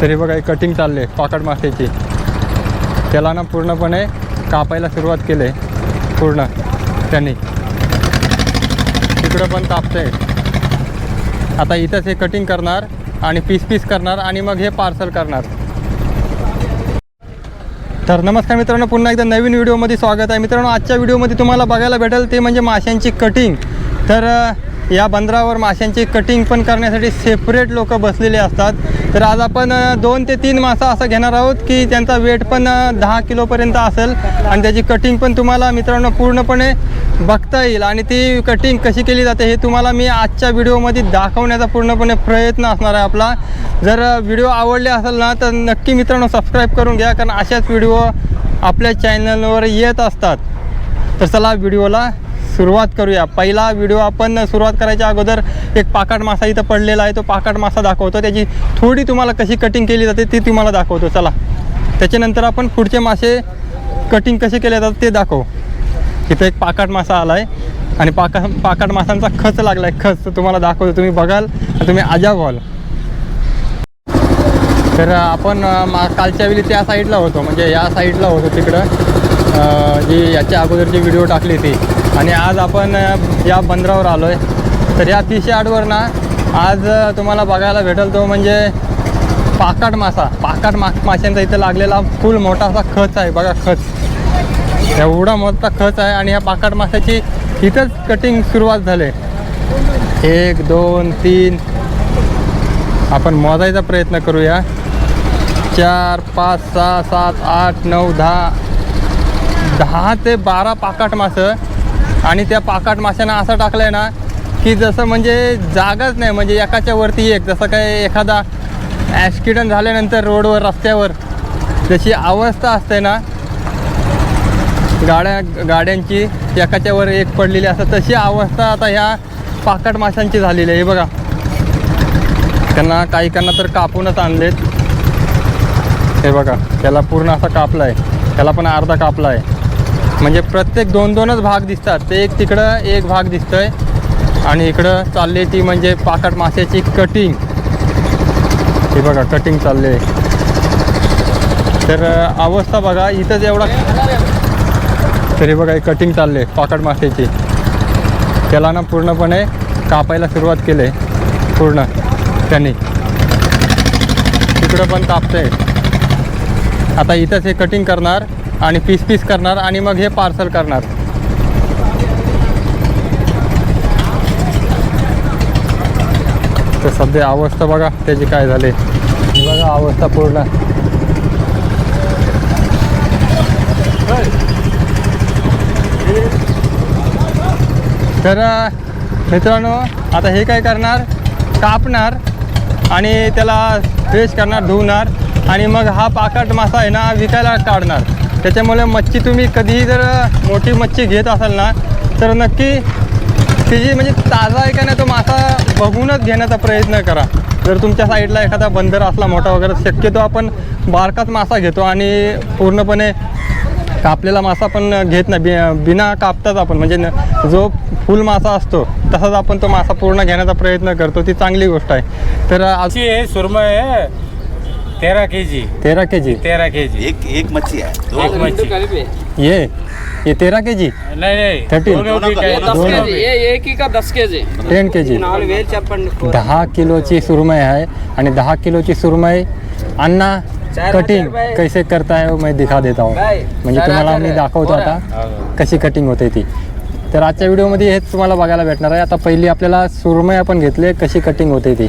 तरी बघा ही कटिंग चालले पाकड मासेची त्याला ना पूर्णपणे कापायला सुरुवात केली पूर्ण त्यांनी. तिकडं पण कापते आता इथंच हे कटिंग करणार आणि पीस पीस करणार आणि मग हे पार्सल करणार. तर नमस्कार मित्रांनो पुन्हा एकदा नवीन व्हिडिओमध्ये स्वागत आहे. मित्रांनो आजच्या व्हिडिओमध्ये तुम्हाला बघायला भेटेल ते म्हणजे माशांची कटिंग तर या बंदरावर माशांची कटिंग पण करण्यासाठी सेपरेट लोक बसलेले असतात. तर आज आपण दोन ते तीन मासा असं घेणार आहोत की त्यांचा वेट पण दहा किलोपर्यंत असेल. आणि त्याची कटिंग पण तुम्हाला मित्रांनो पूर्णपणे बघता येईल. आणि ती कटिंग कशी केली जाते हे तुम्हाला मी आजच्या व्हिडिओमध्ये दाखवण्याचा पूर्णपणे प्रयत्न असणार आहे आपला. जर व्हिडिओ आवडले असेल ना तर नक्की मित्रांनो सबस्क्राईब करून घ्या कारण अशाच व्हिडिओ आपल्या चॅनलवर येत असतात. तर चला व्हिडिओला सुरुवात करूया. पहिला व्हिडिओ आपण सुरुवात करायच्या अगोदर एक पाकाट मासा इथं पडलेला आहे. तो पाकाट मासा दाखवतो. त्याची थोडी तुम्हाला कशी कटिंग केली जाते ती तुम्हाला दाखवतो. चला. त्याच्यानंतर आपण पुढचे मासे कटिंग कसे केले जातात ते दाखवू. इथं एक पाकाट मासा आला आहे आणि पाका पाकाट मासांचा खच लागला आहे खच तुम्हाला दाखवतो. तुम्ही बघाल. तुम्ही आजा व्हाल तर आपण मा कालच्या वेळी त्या साईडला होतो. म्हणजे या साईडला होतो तिकडं. जी याच्या अगोदरची व्हिडिओ टाकली ती आणि आज आपण या बंदरावर आलो आहे तर या फिश आठवर ना आज तुम्हाला बघायला भेटेल तो म्हणजे पाकाट मासा. पाकाट मा माशांचा इथं लागलेला फुल मोठा असा खच आहे. बघा खच. एवढा मोठा खच आहे आणि ह्या पाकाट माशाची इथंच कटिंग सुरुवात झाली. एक दोन तीन. आपण मोजायचा प्रयत्न करूया. चार पाच सहा सात आठ नऊ दहा. दहा ते बारा पाकाट मासं आणि त्या पाकाट माशांना असं टाकलं आहे ना की जसं म्हणजे जागाच नाही म्हणजे एकाच्या वरती एक. जसं काय एखादा ॲक्सिडेंट झाल्यानंतर रोडवर रस्त्यावर जशी अवस्था असते ना गाड्या गाड्यांची एकाच्या वर एक पडलेली असतात तशी अवस्था आता ह्या पाकट माशांची झालेली आहे. बघा. त्यांना काही काहींना तर कापूनच आणलेत. हे बघा त्याला पूर्ण असा कापला आहे त्याला पण अर्धा कापला आहे म्हणजे प्रत्येक दोन दोनच भाग दिसतात. ते एक तिकडं एक भाग दिसतोय. आणि इकडं चालली ती म्हणजे पाकट माशाची कटिंग हे बघा कटिंग चालले तर अवस्था बघा इथंच एवढा तरी बघा हे कटिंग चालले पाकट माशाची त्याला ना पूर्णपणे कापायला सुरुवात केली पूर्ण त्यांनी. तिकडं पण कापते आता इथंच हे कटिंग करणार. आणि पीस पीस करणार आणि मग हे पार्सल करणार. तर सध्या अवस्था बघा त्याची काय झाली. बघा अवस्था पूर्ण. तर मित्रांनो आता हे काय करणार? कापणार आणि त्याला फ्रेश करणार धुवणार आणि मग हा पाकट मासा आहे ना विकायला काढणार. त्याच्यामुळे मच्छी तुम्ही कधीही जर मोठी मच्छी घेत असाल ना तर नक्की तिची म्हणजे ताजा आहे का नाही तो मासा बघूनच घेण्याचा प्रयत्न करा. जर तुमच्या साईडला एखादा बंदर असला मोठा वगैरे शक्यतो आपण बारकाच मासा घेतो आणि पूर्णपणे कापलेला मासा पण घेत नाही. बि बिना कापताच आपण म्हणजे न- जो फुल मासा असतो तसाच आपण तो मासा पूर्ण घेण्याचा प्रयत्न करतो. ती चांगली गोष्ट आहे. तर अशी हे सुरमय तेरा के जी तेरा के जी तेरा के जी एक एक मच्छी है दो एक मच्छी. ये ये तेरा के जी नहीं नहीं. थर्टीन दोनों ये एक ही का दस के जी टेन के जी दहा किलोची सुरमई आहे आणि दहा किलोची सुरमई. अण्णा कटिंग कैसे करताय हो? मैं दिखा देता हूँ. म्हणजे तुम्हाला मी दाखवतो आता हो. कशी कटिंग होते ती. तर आजच्या व्हिडिओमध्ये हेच तुम्हाला बघायला भेटणार आहे. आता पहिली आपल्याला सुरमई आपण घेतले कशी कटिंग होते ती.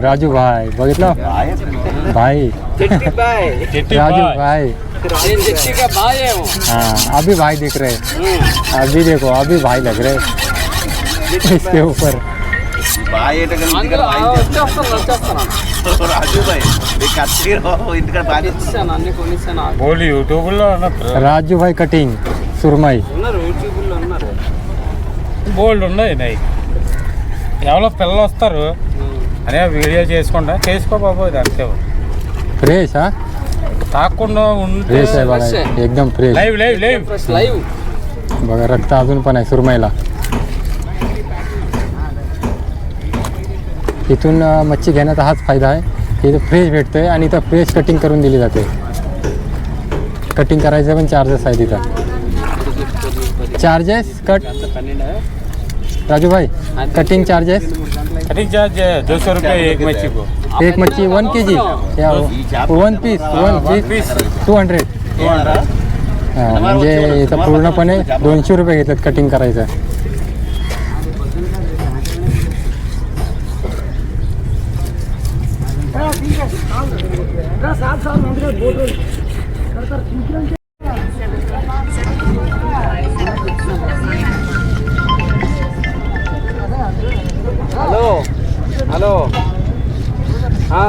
राजू भाई बघितलं भाई చెట్టి బాయ్ चिट्टी राजू भाई भाई నేను చెట్టిగా బాయ్ ఏమో हाँ अभी भाई दिख रहे अभी देखो अभी भाई लग रहे इसके ऊपर బాగా ఏంటంటే ఇంటికాడ అందులో బాగా ఆ, చేస్తాను. వచ్చేస్తాను వచ్చేస్తాను రాజు భాయ్ నీ కత్తిరావు ఇంటికాడ బాగా చేస్తాను. ఇచ్చాను అన్ని కొనిచ్చాను బోలు యూట్యూబ్లో ఉన్న రాజు భాయ్ కటింగ్ సుర్మై ఉన్నారు యూట్యూబ్లో ఉన్నారు బోల్డ్ ఉన్నాయి నై ఎవరో పిల్లలు వస్తారు అనే వీడియో చేసుకుంటా చేసుకో బాబు ఇది అంతే फ्रेश हा తాకుండా ఉంటే फ्रेश आहे बघा fresh आहे. एकदम fresh live live live fresh live बघा रक्त अजून पण आहे सुरमईला इथून अ, मच्छी घेण्याचा हाच फायदा आहे की इथं फ्रेश भेटतंय आणि इथं फ्रेश कटिंग करून दिली जाते कटिंग करायचे पण चार्जेस आहेत इथं चार्जेस कट राजू भाई कटिंग चार्जेस दो सौ रुपये एक मच्छी को एक मच्छी वन के जी या one piece one piece two hundred म्हणजे इथं पूर्णपणे दोनशे रुपये घेतात कटिंग करायचं హలో ఆ.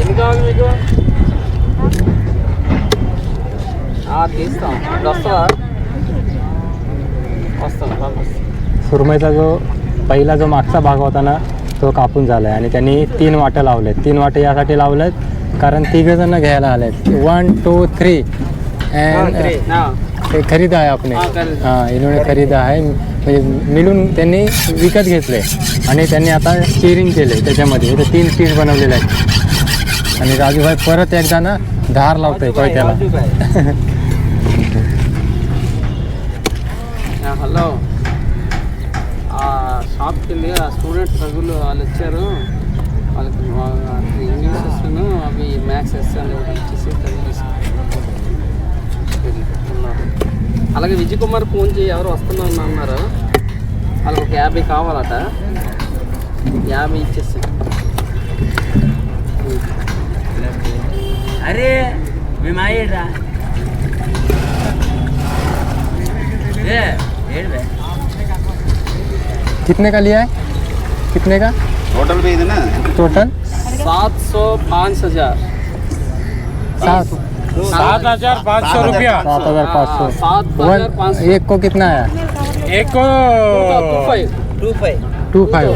ఎన్ని కావాలి మీకు ఆ, తీస్తాం ఇప్పుడు వస్తుందా వస్తాను పంపిస్తాను सुरमईचा जो पहिला जो मागचा भाग होता ना तो कापून झाला आहे आणि त्यांनी तीन वाटे लावलेत तीन वाटे यासाठी लावलेत कारण तिघ जण घ्यायला आलेत वन टू थ्री अँड हा. ते खरीद आहे आपने हा, खरीद. हां इन्होंने खरीद आहे म्हणजे मिळून त्यांनी विकत घेतले आणि त्यांनी आता स्टिअरिंग केले त्याच्यामध्ये इथे तीन पीस बनवलेले आहेत आणि राजूभाई परत एकदा ना धार लावतोय कोयत्याला ఆ, హలో ఆ షాప్కి వెళ్ళి ఆ స్టూడెంట్స్ రఘులు వాళ్ళు వచ్చారు వాళ్ళకి ఇంగ్లీష్ ఎస్ను అవి మ్యాథ్స్ ఎస్ అని ఒకటి ఇచ్చేసి తెలుగు తీసుకున్నారు అలాగే విజయ్ కుమార్ ఫోన్ చేయి ఎవరు వస్తున్నా అన్నారు వాళ్ళకి ఒక యాభై కావాలట యాభై ఇచ్చేసి అరే మేము ఆయేడ్రా ఏ ఏడువే कितने का लिया है कितने का హోటల్ పోయింది నా टोटल सात सौ पाँच हजार सात सात हजार पाँच सौ रुपया. सात हजार पाँच सौ वन एक को कितना है? एक को टू फाइव. Two five.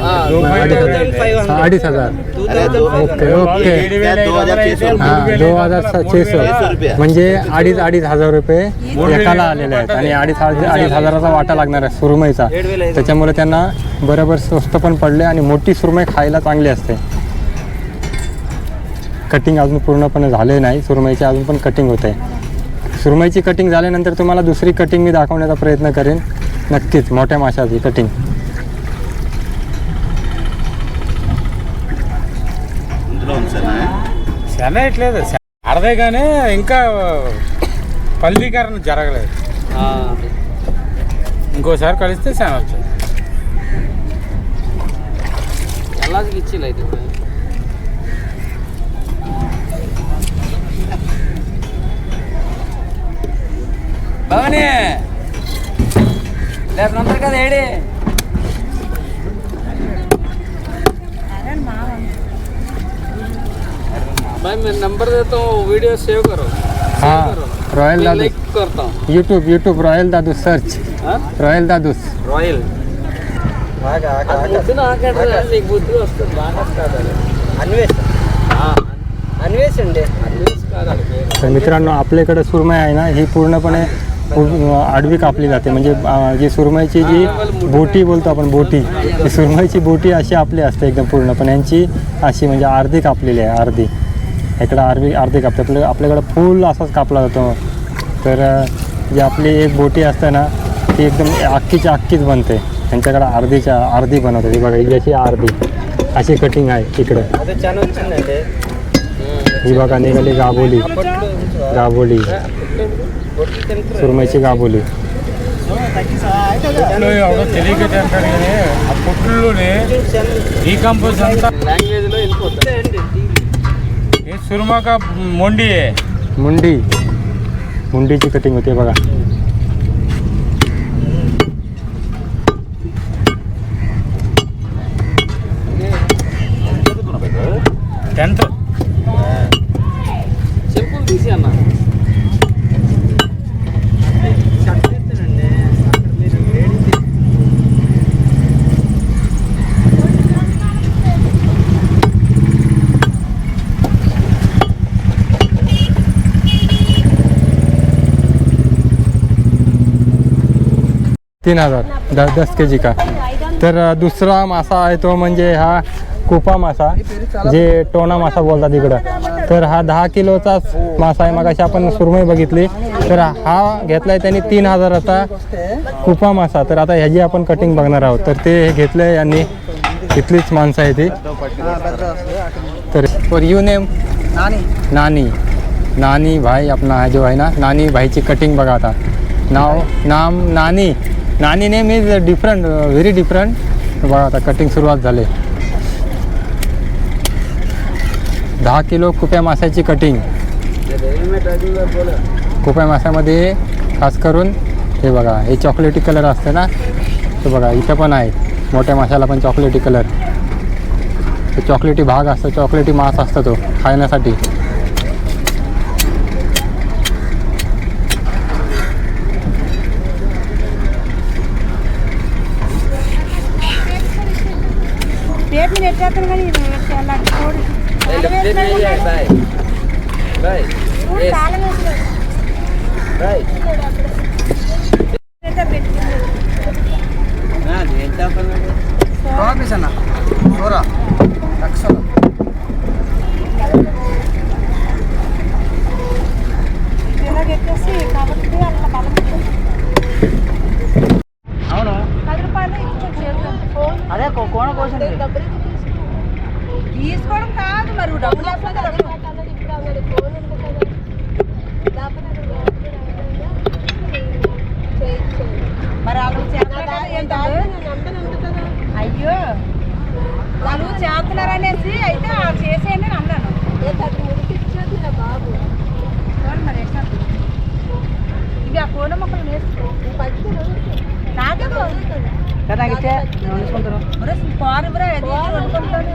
अड़ीस हजार. Okay okay. हां हजार छह सौ. म्हणजे अडीच अडीच हजार रुपये एकाला आलेले आहेत आणि अडीच अडीच हजाराचा वाटा लागणार आहे सुरमईचा. त्याच्यामुळे त्यांना बरोबर स्वस्त पण पडले आणि मोठी सुरमई खायला चांगली असते. कटिंग अजून पूर्णपणे झाले नाही. सुरमईची अजून पण कटिंग होते सुरमईची कटिंग झाल्यानंतर तुम्हाला दुसरी कटिंग मी दाखवण्याचा प्रयत्न करेन. नक्कीच मोठ्या माशाची कटिंग సెనట్లేదు అడదే కానీ ఇంకా పల్లీకరణ జరగలేదు ఇంకోసారి కలిస్తే సెన వచ్చింది ఎలాగ ఇచ్చేలేదు భవని రేపు నంబర్ కదా ఏడి भाई मैं नंबर देता हूँ वीडियो सेव करो हाँ रॉयल मैं दादू लाइक करता हूँ YouTube YouTube royal Dadu search हाँ? रॉयल दादूस రాయల్ పొద్దున ఆకట్రా నీకు బుద్ధి వస్తుంది బాగా వస్తుంది అన్వేష్ అన్వేష్ అండి అన్వేష్ కాదు అది పేరు. तर मित्रांनो आपल्याकडे सुरमई आहे ना ही पूर्णपणे उ- आडवी कापली जाते. म्हणजे जी सुरमईची जी बोटी बोलतो आपण बोटी ती सुरमईची बोटी अशी आपली असते एकदम पूर्ण. पण यांची अशी म्हणजे अर्धी कापलेली आहे अर्धी. इकडं अर्धी अर्धी कापते. आपलं आपल्याकडं फुल असाच कापला जातो. तर जी आपली एक बोटी असते ना ती एकदम अख्खीच्या अख्खीच बनते. त्यांच्याकडं अर्धीच्या अर्धी बनवते ती बघा याची अर्धी अशी कटिंग आहे इकडं. ही बघा निघाली गाबोली गाबोली सुरमईची गाबोली పుట్లు ఎవడో తెలియక తింటాడు కానీ ఆ పుట్లలోనే డీకంపోజ్ అంతా లాంగ్వేజ్లో వెళ్ళిపోతుంది हे सुरमा का मोंडी है मुंडी मुंडीची कटिंग होते बघा तीन हजार द दस के जी का? तर दुसरा मासा आहे तो म्हणजे हा कुपा मासा जे टोना मासा बोलतात इकडं. तर हा दहा किलोचाच मासा आहे. मगाशी आपण सुरमई बघितली. तर हा घेतलाय त्यांनी तीन हजाराचा कुपा मासा. तर आता ह्याची आपण कटिंग बघणार आहोत. तर ते घेतलंय यांनी. इथलीच माणसं आहे ती. तर for you name Nani. Nani. भाई अपना जो है ना नानी भाईची कटिंग बघा आता. नाव नाम नानी. नानी name is different very different बघा आता कटिंग सुरुवात झाली. दहा किलो कुप्या माशाची कटिंग कुप्या माशामध्ये खास करून हे बघा हे चॉकलेटी कलर असते ना ते बघा इथं पण आहे. मोठ्या माशाला पण चॉकलेटी कलर चॉकलेटी भाग असतो चॉकलेटी मास असतो तो खाण्यासाठी. నేను ఎట్టేస్తాను కానీ నాకు కోడి బాయ్ బాయ్ బాయ్ ఎంత ఆఫీస్ అన్న లక్షలు పారుబ్రా అది ఇది వండుకుంటాను.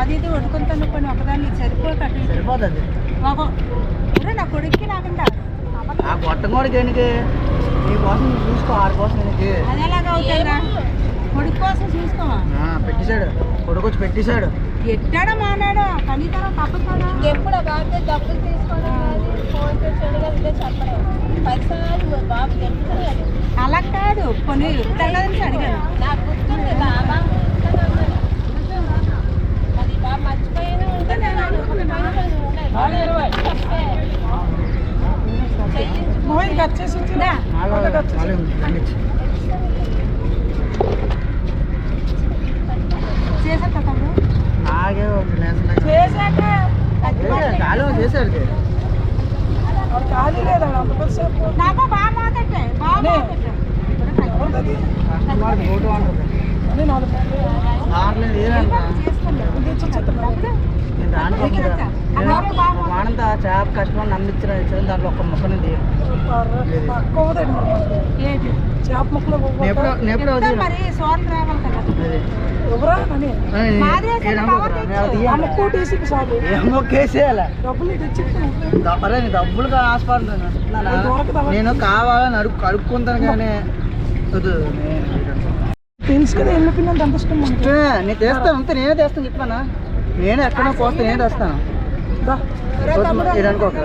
అది ఇది వండుకుంటాను కొన్ని ఒకదాన్ని సరిపోతాడు సరిపోతుంది ఒక ఒరే నా కొడుక్కి నాకంట ఆ గొట్టం కూడా దేనికి? నీ కోసం చూసుకో ఆడి కోసం నీకు అది ఎలాగ అవుతుందా కొడుకు కోసం చూసుకోమా ఆ, పెట్టేశాడు. కొడుకొచ్చి పెట్టేశాడు. ఎట్టాడా మానాడా? కనీతరం తప్పదు కదా ఎప్పుడు బాబు డబ్బులు తీసుకోవడం ఫోన్ పే చేయడం అలా కాదు కొన్ని తగ్గదని అడిగాను. నాకు మర్చిపోయిన ఉంటే నేను చేశాక చేశాక. చేశారు ఖాళీ లేదా? వానంత చేప కష్టం నమ్మించిన దాంట్లో ఒక మొక్క నుండి చేప మొక్కలు నేపథ్యం అరే డబ్బులు హాస్పిటల్ నేను కావాలని అడుగు అడుక్కుంటాను కానీ తెలుసు కదా నేను తెస్తాను. అంత నేనే తెస్తాను చెప్పానా? నేను ఎక్కడో పోస్తే నేను తెస్తాను. అనుకోక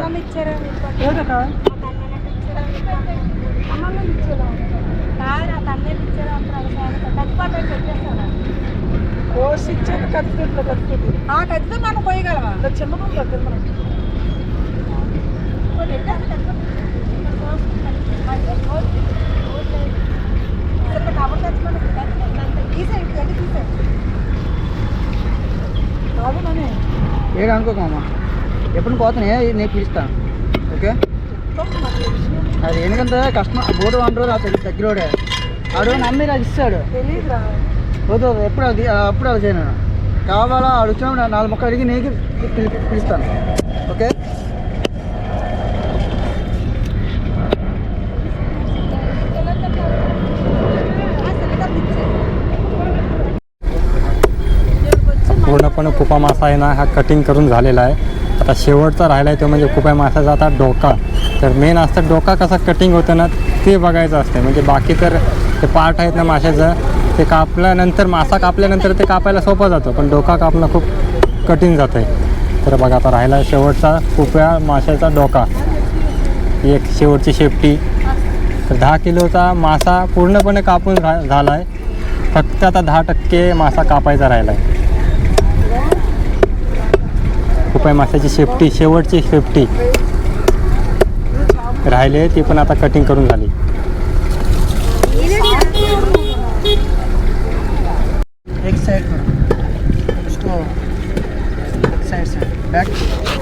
కోసిచ్చేది కత్తిపెట్టిలో కత్తి ఆ కత్తితో మనం పోయగలవా? చిన్న రూమ్లో తిన్నాం. ఏడు అనుకోకమ్మా ఎప్పుడు పోతున్నాయా? నేను పిలుస్తాను ఓకే? అది ఎందుకంటే కష్టం బోర్డు రోజు అతను దగ్గరోడే ఆడు నమ్మి నాకు ఇస్తాడు. తెలియదురా వద్దు వద్దు, ఎప్పుడు అది అప్పుడు అది చేయను కావాలా అడుగుతున్నాడు నాలుగు మొక్కలు అడిగి నీకు పిలి- పిలుస్తాను ఓకే पूर्णपणे कुपा मासा आहे ना हा कटिंग करून झालेला आहे आता शेवटचा राहिला आहे तो म्हणजे कुपाय मासाचा आता डोका तर मेन असतं डोका कसा कटिंग होतं ना ते बघायचं असतं म्हणजे बाकी तर ते पार्ट आहेत ना माशाचं ते कापल्यानंतर मासा कापल्यानंतर ते कापायला सोपं जातं पण डोका कापणं खूप कठीण जातं आहे तर बघा आता राहिला आहे शेवटचा कुप्या माशाचा डोका. एक शेवटची शेपटी. तर दहा किलोचा मासा पूर्णपणे कापून रा झाला आहे फक्त आता दहा टक्के मासा कापायचा राहिला आहे कुप्या माशाची शेपटी शेवटची शेपटी. राहिले ती पण आता कटिंग करून झाली. एक साइड करो उसको side side back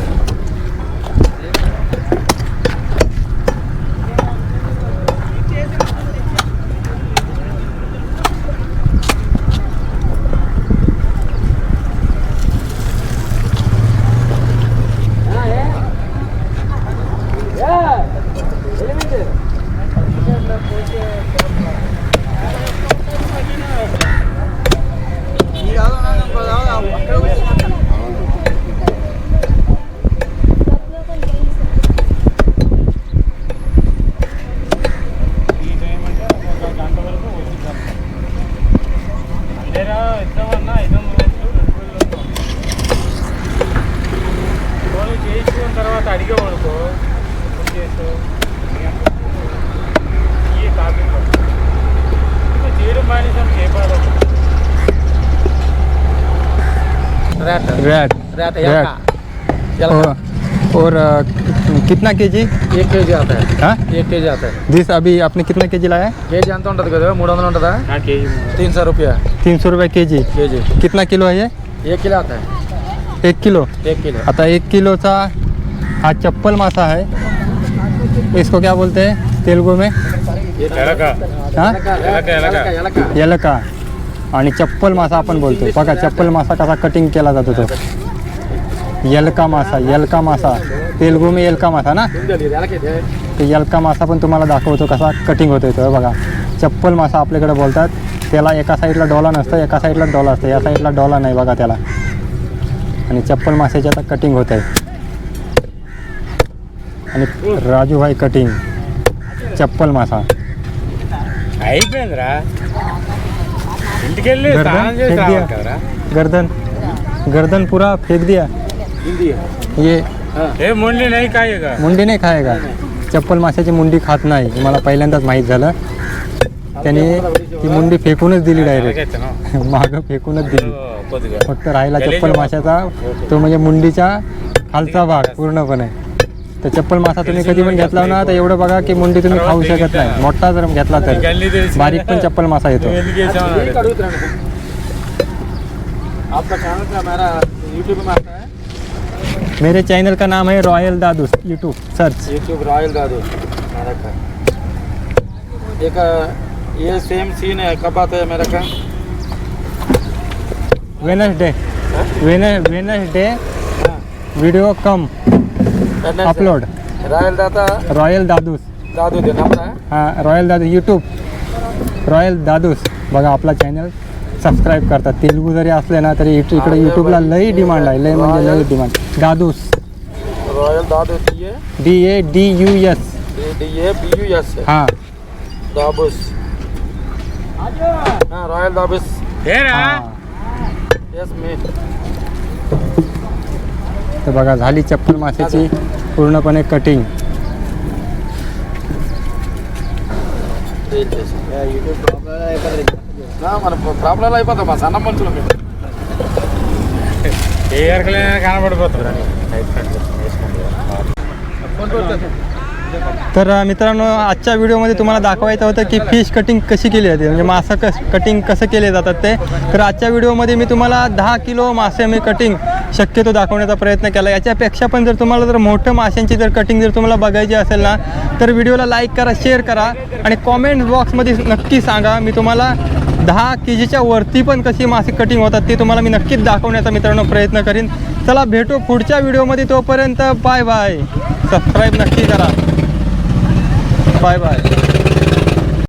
rate rat और, और अ, कितना के जी एक के जी आता है हाँ एक के जी आता है दिस अभी आपने कितना के जी लाया है కేజీ ఎంత ఉంటుంది కదా మూడు వందలు ఉంటుందా కేజీ तीन सौ रुपया तीन सौ रुपये के जी కేజీ कितना किलो है ये एक किलो आता है एक किलो एक किलो आता एक किलोचा हा चप्पल मासा है इसको क्या बोलते हैं तेलुगु में ఎలక हाँ ఎలక ఎలక ఎలక येलका आणि चप्पल मासा आपण बोलतो बघा चप्पल मासा कसा कटिंग केला जातो तो यलका मासा यलका मासा तेलगू मी यलका मासा ना? ते यलका मासा पण तुम्हाला दाखवतो कसा कटिंग होतो येतो बघा चप्पल मासा आपल्याकडे बोलतात. त्याला एका साईडला डॉला नसतं एका साईडला डॉला असतं. या साईडला डॉला नाही बघा त्याला. आणि चप्पल माशाची आता कटिंग होत आहे आणि राजूभाई कटिंग चप्पल मासा. गर्दन गर्दन. गर्दन पुरा फेक दिया. ये. हे. मुंडी नाही खाय मुंडी नाही चप्पल माशाची मुंडी खात नाही. मला पहिल्यांदाच माहीत झालं. त्याने ती मुंडी फेकूनच दिली डायरेक्ट मागं फेकूनच दिली. फक्त राहिला चप्पल माशाचा. तो म्हणजे मुंडीचा खालचा भाग पूर्णपणे. तर चप्पल मासा तुम्ही कधी पण घेतला ना तर एवढं बघा की मुंडी तुम्ही खाऊ शकत नाही. मोठा जर घेतला तर. बारीक पण चप्पल मासा येतो. आपला मेरा चैनल का नाम है royal Dadus YouTube search YouTube royal Dadu मेरा का एक ये सेम सीन है कब आता है मेरा का वेनसडे वेन वेनसडे वीडियो कम अपलोड रॉयल दादा रॉयल दादूस. दादू दे है? हाँ रॉयल दादू यूट्यूब रॉयल दादूस बघा आपला चॅनल सबस्क्राईब करतात. तेलुगू जरी असले ना तरी इकडे युट्यूबला लई डिमांड आहे. लई म्हणजे लई demand Dadus royal Dadus D A D U S D A B U S हां. दाबूस. हां रॉयल दाबूस. हे रा यस मी तर बघा झाली चप्पल माशाची पूर्णपणे कटिंग युट्यूब మన ప్రాబ్లం అయిపోతాం మా సన్న మనుషులు ఏ ఎరకలైనా కనబడిపోతుంది तर अ, मित्रांनो आजच्या व्हिडिओमध्ये तुम्हाला दाखवायचं होतं की फिश कटिंग कशी केली जाते म्हणजे मासा कस कटिंग कसं केले जातात ते तर आजच्या व्हिडिओमध्ये मी तुम्हाला दहा किलो मासे मी कटिंग शक्यतो दाखवण्याचा प्रयत्न केला याच्यापेक्षा पण जर तुम्हाला जर मोठं माशांची जर कटिंग जर तुम्हाला बघायची असेल ना तर व्हिडिओला लाईक करा शेअर करा आणि कॉमेंट बॉक्समध्ये नक्की सांगा मी तुम्हाला दहा के जीच्या वरती पण कशी मासे कटिंग होतात ते तुम्हाला मी नक्कीच दाखवण्याचा मित्रांनो प्रयत्न करीन. चला भेटू पुढच्या व्हिडिओमध्ये तोपर्यंत बाय बाय. सबस्क्राईब नक्की करा. Bye bye.